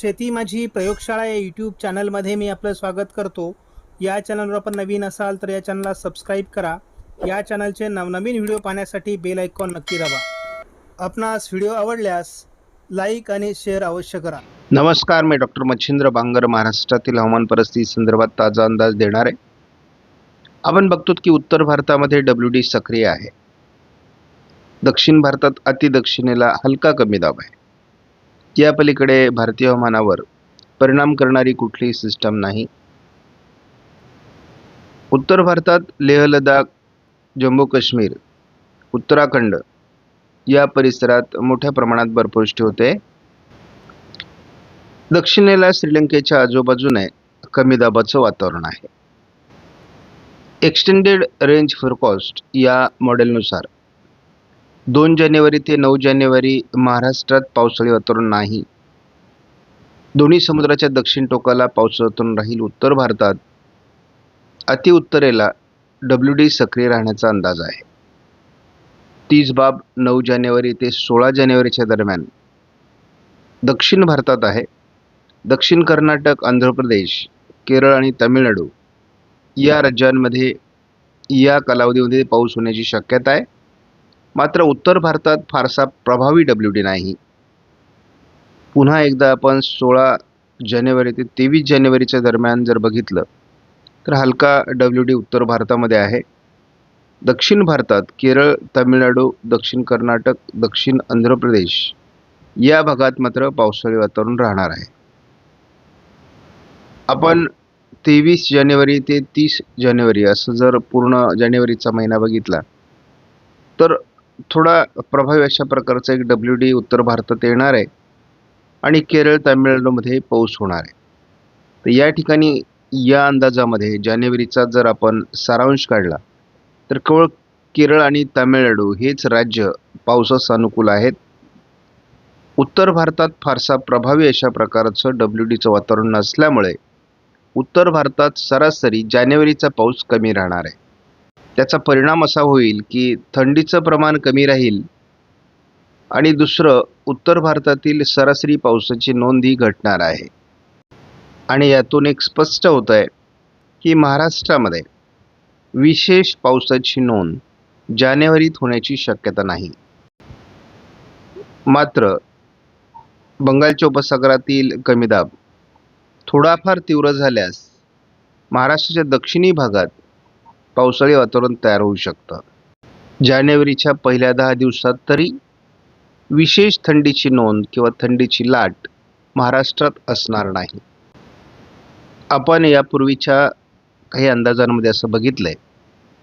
शेती माझी प्रयोगशाळा या यूट्यूब चॅनलमध्ये मी आपलं स्वागत करतो. या चॅनलवर आपण नवीन असाल तर या चॅनलला सबस्क्राईब करा. या चॅनलचे नवनवीन व्हिडिओ पाहण्यासाठी बेल आयकॉन नक्की दाबा. आपणास व्हिडिओ आवडल्यास लाईक आणि शेअर अवश्य करा. नमस्कार मी डॉक्टर मच्छिंद्र बांगर महाराष्ट्रातील हवामान परिस्थिती संदर्भात ताजा अंदाज देणार. आहे आपण बघतो की उत्तर भारतामध्ये डब्ल्यू डी सक्रिय आहे. दक्षिण भारतात अतिदक्षिणेला हलका कमी दाब आहे. या पलीकडे भारतीय हवामानावर परिणाम करणारी कुठलीही सिस्टम नाही. उत्तर भारतात लेह लडाख जम्मू काश्मीर उत्तराखंड या परिसरात मोठ्या प्रमाणात बर्फवृष्टी होते. दक्षिणेला श्रीलंकेच्या आजूबाजूने कमी दाबाचं वातावरण आहे. एक्सटेंडेड रेंज फोरकास्ट या मॉडेलनुसार दोन जानेवारी ते नऊ जानेवारी महाराष्ट्रात पावसाळी वातावरण नाही. दोन्ही समुद्राच्या दक्षिण टोकाला पावसाळी वातावरण राहील उत्तर भारतात. अतिउत्तरेला डब्ल्यू डी सक्रिय राहण्याचा अंदाज आहे. तीच बाब नऊ जानेवारी ते सोळा जानेवारीच्या दरम्यान. दक्षिण भारतात आहे. दक्षिण कर्नाटक आंध्र प्रदेश केरळ आणि तामिळनाडू या राज्यांमध्ये या कालावधीमध्ये पाऊस होण्याची शक्यता आहे. मात्र उत्तर भारतात फारसा प्रभावी डब्ल्यू डी नाही. पुन्हा एकदा आपण सोळा जानेवारी ते तेवीस जानेवारीच्या दरम्यान जर बघितलं तर हलका डब्ल्यू डी उत्तर भारतामध्ये आहे. दक्षिण भारतात केरळ तामिळनाडू दक्षिण कर्नाटक दक्षिण आंध्र प्रदेश या भागात मात्र पावसाळी वातावरण राहणार आहे. आपण तेवीस जानेवारी ते तीस जानेवारी असं जर पूर्ण जानेवारीचा महिना बघितला तर थोडा प्रभावी अशा प्रकारचा एक डब्ल्यू डी उत्तर भारतात येणार आहे. आणि केरळ तामिळनाडूमध्ये पाऊस होणार आहे. तर या ठिकाणी या अंदाजामध्ये जानेवारीचा जर आपण सारांश काढला तर केवळ केरळ आणि तामिळनाडू हेच राज्य पावसास अनुकूल आहेत. उत्तर भारतात फारसा प्रभावी अशा प्रकारचं डब्ल्यू डीचं वातावरण नसल्यामुळे उत्तर भारतात सरासरी जानेवारीचा पाऊस कमी राहणार आहे. त्याचा परिणाम असा होईल की थंडीचं प्रमाण कमी राहील. आणि दुसरं उत्तर भारतातील सरासरी पावसाची नोंदही घटणार आहे. आणि यातून एक स्पष्ट होत आहे की महाराष्ट्रामध्ये विशेष पावसाची नोंद जानेवारीत होण्याची शक्यता नाही. मात्र बंगालच्या उपसागरातील कमी दाब थोडाफार तीव्र झाल्यास महाराष्ट्राच्या दक्षिणी भागात पावसाळी वातावरण तयार होऊ शकतं. जानेवारीच्या पहिल्या दहा दिवसात तरी विशेष थंडीची नोंद किंवा थंडीची लाट महाराष्ट्रात असणार नाही. आपण यापूर्वीच्या काही अंदाजांमध्ये असं बघितलं आहे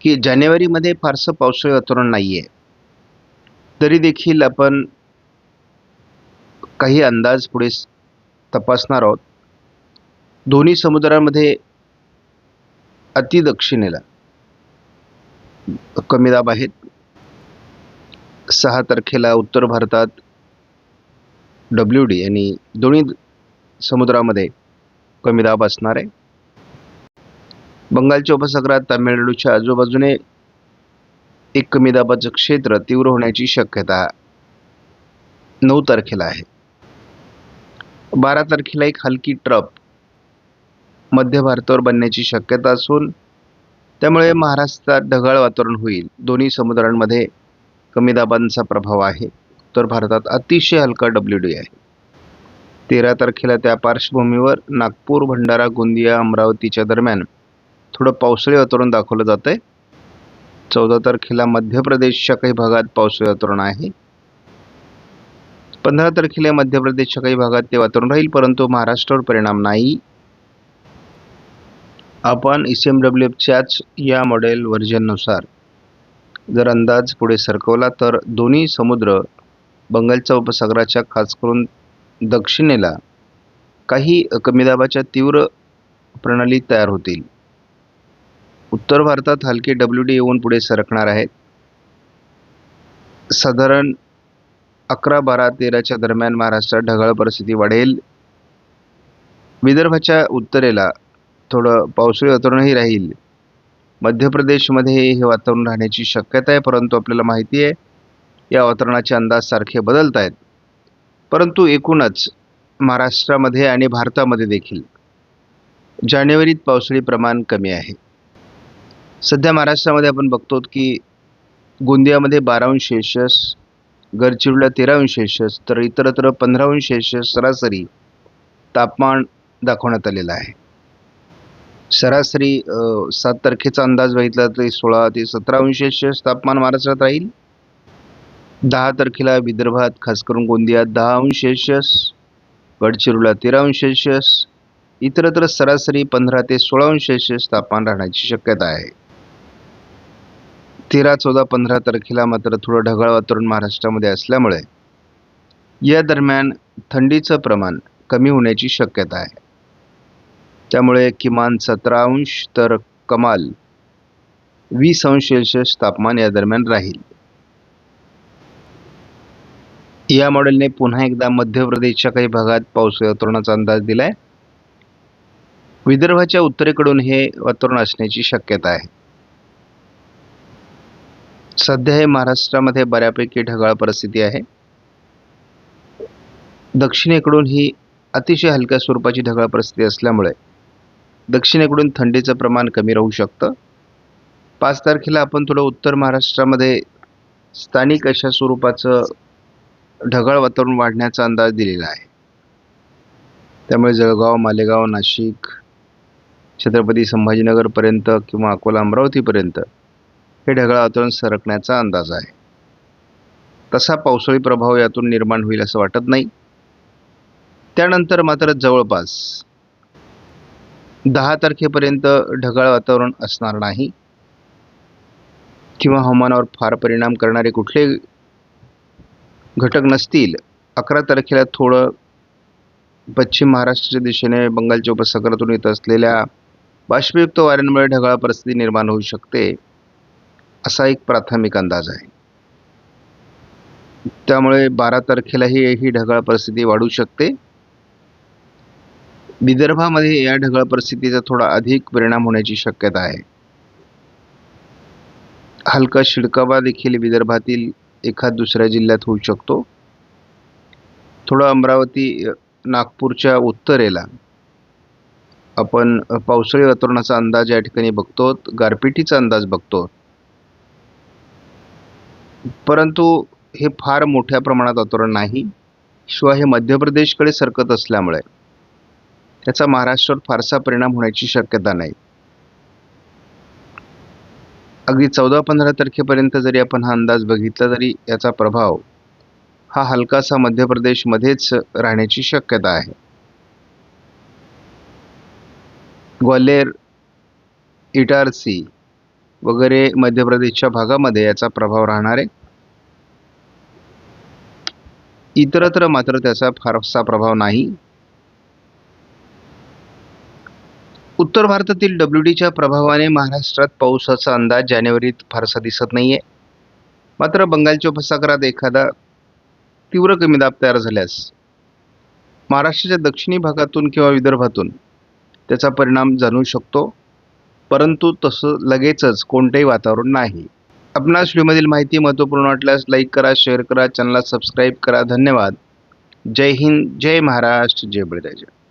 की जानेवारीमध्ये फारसं पावसाळी वातावरण नाही आहे तरी देखील आपण काही अंदाज पुढे तपासणार आहोत. दोन्ही समुद्रामध्ये अतिदक्षिणेला कमी दाब आहेत. सहा तारखेला उत्तर भारतात डब्ल्यू डी आणि दोन्ही समुद्रामध्ये कमी दाब असणार आहे. बंगालच्या उपसागरात तामिळनाडूच्या आजूबाजूने एक कमी दाबाचं क्षेत्र तीव्र होण्याची शक्यता नऊ तारखेला आहे. बारा तारखेला एक हलकी ट्रप मध्य भारतावर बनण्याची शक्यता असून त्यामुळे महाराष्ट्रात ढगाळ वातावरण होईल. दोन्ही समुद्रांमध्ये कमी दाबांचा प्रभाव आहे. उत्तर भारतात अतिशय हलका डब्ल्यू डी आहे. तेरा तारखेला त्या पार्श्वभूमीवर नागपूर भंडारा गोंदिया अमरावतीच्या दरम्यान थोडं पावसाळी वातावरण दाखवलं जात आहे चौदा तारखेला मध्य प्रदेशच्या काही भागात पावसाळी वातावरण आहे. पंधरा तारखेला मध्य प्रदेशच्या काही भागात ते वातावरण राहील परंतु महाराष्ट्रावर परिणाम नाही. आपण ई सी एम डब्ल्यू एफच्याच या मॉडेल व्हर्जननुसार जर अंदाज पुढे सरकवला तर दोन्ही समुद्र बंगालच्या उपसागराच्या खास करून दक्षिणेला काही कमी दाबाच्या तीव्र प्रणाली तयार होतील. उत्तर भारतात हलके डब्ल्यू डी येऊन पुढे सरकणार आहेत. साधारण अकरा बारा तेराच्या दरम्यान महाराष्ट्रात ढगाळ परिस्थिती वाढेल. विदर्भाच्या उत्तरेला थोडं पावसाळी वातावरणही राहील. मध्य प्रदेशमध्ये हे वातावरण राहण्याची शक्यता आहे परंतु आपल्याला माहिती आहे या वातावरणाचे अंदाज सारखे बदलत आहेत. परंतु एकूणच महाराष्ट्रामध्ये आणि भारतामध्ये देखील जानेवारीत पावसाळी प्रमाण कमी आहे. सध्या महाराष्ट्रामध्ये आपण बघतो की गोंदियामध्ये बारा अंश सेल्शियस गडचिरोलीला तेरा अंश सेल्शियस तर इतरत्र पंधरा अंश सेल्शियस सरासरी तापमान दाखवण्यात आलेलं आहे. सरासरी सात तारखेचा अंदाज बघितला तरी सोळा ते सतरा अंश तापमान महाराष्ट्रात राहील. दहा तारखेला विदर्भात खास करून गोंदियात दहा अंश सेल्सिअस गडचिरोलीला तेरा अंश इतरत्र सरासरी पंधरा ते सोळा अंश सेल्सिअस तापमान राहण्याची शक्यता आहे. तेरा चौदा पंधरा तारखेला मात्र थोडं ढगाळ वातावरण महाराष्ट्रामध्ये असल्यामुळे या दरम्यान थंडीचं प्रमाण कमी होण्याची शक्यता आहे. त्यामुळे किमान सतरा अंश तर कमाल. वीस अंश सेल्सिअस तापमान या दरम्यान राहील. या मॉडेलने पुन्हा एकदा मध्य प्रदेशच्या काही भागात पाऊस वातावरणाचा अंदाज दिलाय. विदर्भाच्या उत्तरेकडून हे वातावरण असण्याची शक्यता आहे. सध्या हे महाराष्ट्रामध्ये बऱ्यापैकी ढगाळ परिस्थिती आहे. दक्षिणेकडून ही अतिशय हलक्या स्वरूपाची ढगाळ परिस्थिती असल्यामुळे दक्षिणेकडून थंडीचं प्रमाण कमी राहू शकतं. पाच तारखेला आपण थोडं उत्तर महाराष्ट्रामध्ये स्थानिक अशा स्वरूपाचं ढगाळ वातावरण वाढण्याचा अंदाज दिलेला आहे. त्यामुळे जळगाव मालेगाव नाशिक छत्रपती संभाजीनगरपर्यंत किंवा अकोला अमरावतीपर्यंत हे ढगाळ वातावरण सरकण्याचा अंदाज आहे. तसा पावसाळी प्रभाव यातून निर्माण होईल असं वाटत नाही. त्यानंतर मात्र जवळपास दहा तारखेपर्यंत ढगाळ वातावरण असणार नाही किंवा हवामानावर फार परिणाम करणारे कुठले घटक नसतील अकरा तारखेला थोडं पश्चिम महाराष्ट्राच्या दिशेने बंगालच्या उपसागरातून येत असलेल्या बाष्पयुक्त वाऱ्यांमुळे ढगाळ परिस्थिती निर्माण होऊ शकते असा एक प्राथमिक अंदाज आहे. त्यामुळे बारा तारखेलाही ही ढगाळ परिस्थिती वाढू शकते. विदर्भामध्ये या ढगाळ परिस्थितीचा थोडा अधिक परिणाम होण्याची शक्यता आहे. हलका शिडकावा देखील विदर्भातील एखाद दुसऱ्या जिल्ह्यात होऊ शकतो. थोडं अमरावती नागपूरच्या उत्तरेला आपण पावसाळी वातावरणाचा अंदाज या ठिकाणी बघतो गारपिटीचा अंदाज बघतो. परंतु हे फार मोठ्या प्रमाणात वातावरण नाही. शिवाय हे मध्य प्रदेशकडे सरकत असल्यामुळे त्याचा महाराष्ट्रावर फारसा परिणाम होण्याची शक्यता नाही. अगदी चौदा पंधरा तारखेपर्यंत जरी आपण हा अंदाज बघितला तरी याचा प्रभाव हा हलकासा मध्य प्रदेशमध्येच राहण्याची शक्यता आहे. ग्वाल्हेर इटारसी वगैरे मध्य प्रदेशच्या भागामध्ये याचा प्रभाव राहणार आहे. इतरत्र मात्र त्याचा फारसा प्रभाव नाही. उत्तर भारतातील डब्ल्यू डीच्या प्रभावाने महाराष्ट्रात पावसाचा अंदाज जानेवारीत फारसा दिसत नाही आहे मात्र बंगालच्या उपसागरात एखादा तीव्र कमी दाब तयार झाल्यास महाराष्ट्राच्या दक्षिणी भागातून किंवा विदर्भातून त्याचा परिणाम जाणू शकतो परंतु तसं लगेचच कोणतंही वातावरण नाही. आपणास व्हिडिओमधील माहिती महत्त्वपूर्ण वाटल्यास लाईक करा शेअर करा चॅनलला सबस्क्राईब करा. धन्यवाद. जय हिंद जय महाराष्ट्र जय बळीराजा.